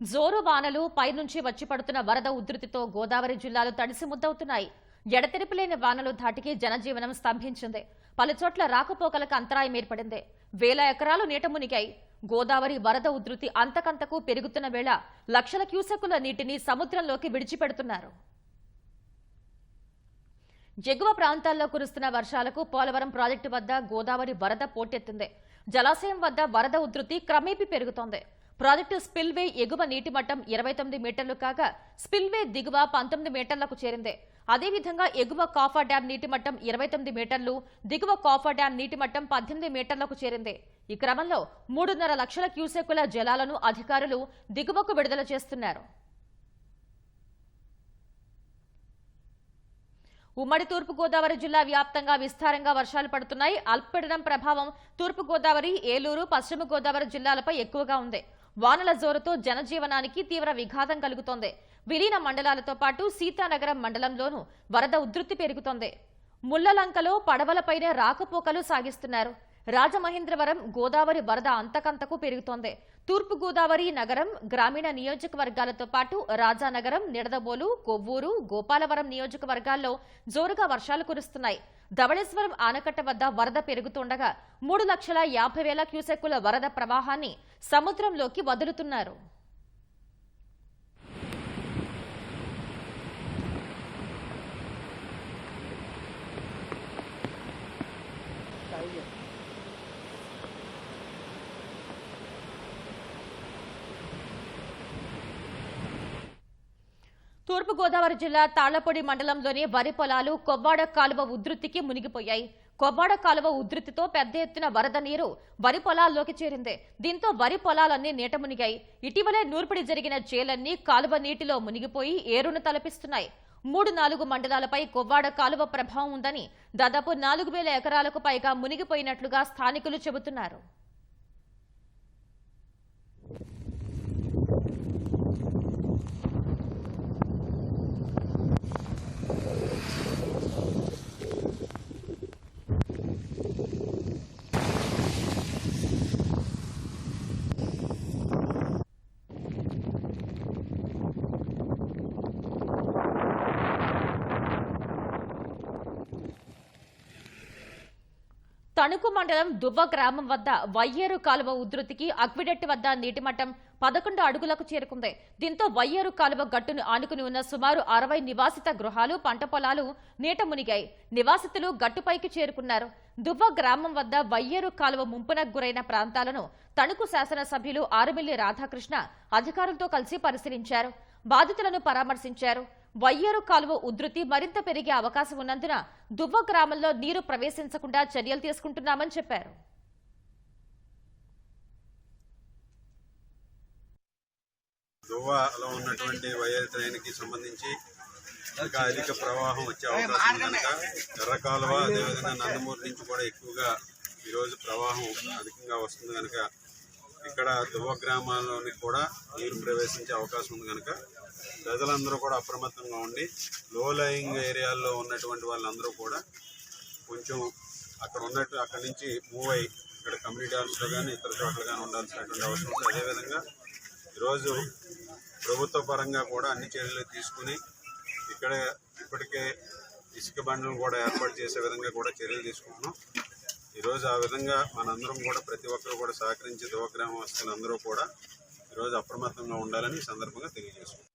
జోరు వానలు పైనుంచి వచ్చి పడుతున్న వరద ఉధృతితో గోదావరి జిల్లాలు తడిసి ముద్దవుతున్నాయి. ఎడతెరిపిలేని వానలు ధాటికి జనజీవనం స్తంభించింది. పలుచోట్ల రాకపోకలకు అంతరాయం ఏర్పడింది. వేల ఎకరాలు నీట మునిగాయి. గోదావరి వరద ఉధృతి అంతకంతకు పెరుగుతున్న వేళ లక్షల క్యూసెక్కుల నీటిని సముద్రంలోకి విడిచిపెడుతున్నారు. ఎగువ ప్రాంతాల్లో కురుస్తున్న వర్షాలకు పోలవరం ప్రాజెక్టు వద్ద గోదావరి వరద పోటెత్తింది. జలాశయం వద్ద వరద ఉధృతి క్రమేపీ పెరుగుతోంది. ప్రాజెక్టు స్పిల్వే ఎగువ నీటి మట్టం ఇరవై తొమ్మిది మీటర్లు కాగా స్పిల్వే దిగువ పంతొమ్మిది మీటర్లకు చేరింది. అదేవిధంగా ఎగువ కాఫా డ్యాం నీటి మట్టం ఇరవై తొమ్మిది మీటర్లు దిగువ కాఫా డ్యాం నీటి మట్టం పద్దెనిమిది మీటర్లకు చేరింది. ఈ క్రమంలో మూడున్నర లక్షల క్యూసెక్కుల జలాలను అధికారులు దిగువకు విడుదల చేస్తున్నారు. ఉమ్మడి తూర్పుగోదావరి జిల్లా వ్యాప్తంగా విస్తారంగా వర్షాలు పడుతున్నాయి. అల్పపీడనం ప్రభావం తూర్పుగోదావరి ఏలూరు పశ్చిమ గోదావరి జిల్లాలపై ఎక్కువగా ఉంది. వానల జోరుతో జనజీవనానికి తీవ్ర విఘాతం కలుగుతోంది. విలీన మండలాలతో పాటు సీతానగరం మండలంలోనూ వరద ఉధృతి పెరుగుతోంది. ముళ్ళలంకలో పడవలపైనే రాకపోకలు సాగిస్తున్నారు. రాజమహేంద్రవరం గోదావరి వరద అంతకంతకు పెరుగుతోంది. తూర్పు గోదావరి నగరం గ్రామీణ నియోజకవర్గాలతో పాటు రాజానగరం నిడదబోలు కొవ్వూరు గోపాలవరం నియోజకవర్గాల్లో జోరుగా వర్షాలు కురుస్తున్నాయి. ధవళేశ్వరం ఆనకట్ట వద్ద వరద పెరుగుతుండగా మూడు లక్షల యాభై వేల క్యూసెక్కుల వరద ప్రవాహాన్ని సముద్రంలోకి వదులుతున్నారు. తూర్పుగోదావరి జిల్లా తాళ్ళపొడి మండలంలోని వరి పొలాలు కొవ్వాడ కాలువ ఉధృతికి మునిగిపోయాయి. కొవ్వాడ కాలువ ఉధృతితో పెద్ద ఎత్తున వరద నీరు వరి పొలాల్లోకి చేరింది. దీంతో వరి పొలాలన్నీ నీట మునిగాయి. ఇటీవలే నూర్పిడి జరిగిన చేలన్నీ కాలువ నీటిలో మునిగిపోయి ఏరును తలపిస్తున్నాయి. మూడు నాలుగు మండలాలపై కొవ్వాడ కాలువ ప్రభావం ఉందని దాదాపు నాలుగు వేల ఎకరాలకు పైగా మునిగిపోయినట్లుగా స్థానికులు చెబుతున్నారు. తణుకు మండలం దువ్వ గ్రామం వద్ద వయ్యేరు కాలువ ఉధృతికి అక్విడెట్ వద్ద నీటి మట్టం పదకొండు అడుగులకు చేరుకుంది. దీంతో వయ్యేరు కాలువ గట్టును ఆనుకుని ఉన్న సుమారు అరవై నివాసిత గృహాలు పంట పొలాలు నీట మునిగాయి. నివాసితులు గట్టుపైకి చేరుకున్నారు. దువ్వ గ్రామం వద్ద వయ్యేరు కాలువ ముంపునకు గురైన ప్రాంతాలను తణుకు శాసనసభ్యులు ఆరుమిల్లి రాధాకృష్ణ అధికారులతో కలిసి పరిశీలించారు. బాధితులను పరామర్శించారు. వయ్యేరు కాలువ ఉధృతి మరింత పెరిగే అవకాశం ఉన్నందున దువ్వ గ్రామంలో నీరు ప్రవేశించకుండా చర్యలు తీసుకుంటున్నామని చెప్పారు. దువ్వలో ఉన్నటువంటి ట్రైన్కి సంబంధించి ఇంకా అధిక ప్రవాహం వచ్చే అవకాశం ఉంది కనుక ఎర్ర కాలువ అదేవిధంగా నందమూరి నుంచి కూడా ఎక్కువగా ఈరోజు ప్రవాహం అధికంగా వస్తుంది కనుక ఇక్కడ దువ్వ గ్రామాల్లోని కూడా నీరు ప్రవేశించే అవకాశం ఉంది కనుక ప్రజలందరూ కూడా అప్రమత్తంగా ఉండి లో లయింగ్ ఏరియాల్లో ఉన్నటువంటి వాళ్ళందరూ కూడా కొంచెం అక్కడ ఉన్నట్టు అక్కడ నుంచి మూవ్ అయ్యి ఇక్కడ కమ్యూనిటీ హాల్స్లో కానీ ఇతర చోట్ల కానీ ఉండాల్సినటువంటి అవసరం ఉంది. అదేవిధంగా ఈరోజు ప్రభుత్వ పరంగా కూడా అన్ని చర్యలు తీసుకుని ఇక్కడ ఇప్పటికే ఇసుక బండ్లను కూడా ఏర్పాటు చేసే విధంగా కూడా చర్యలు తీసుకుంటున్నాం. ఈరోజు ఆ విధంగా మనందరం కూడా ప్రతి ఒక్కరు కూడా సహకరించి దువగ్రామ వస్తువులందరూ కూడా ఈరోజు అప్రమత్తంగా ఉండాలని ఈ సందర్భంగా తెలియజేసుకుంటున్నాం.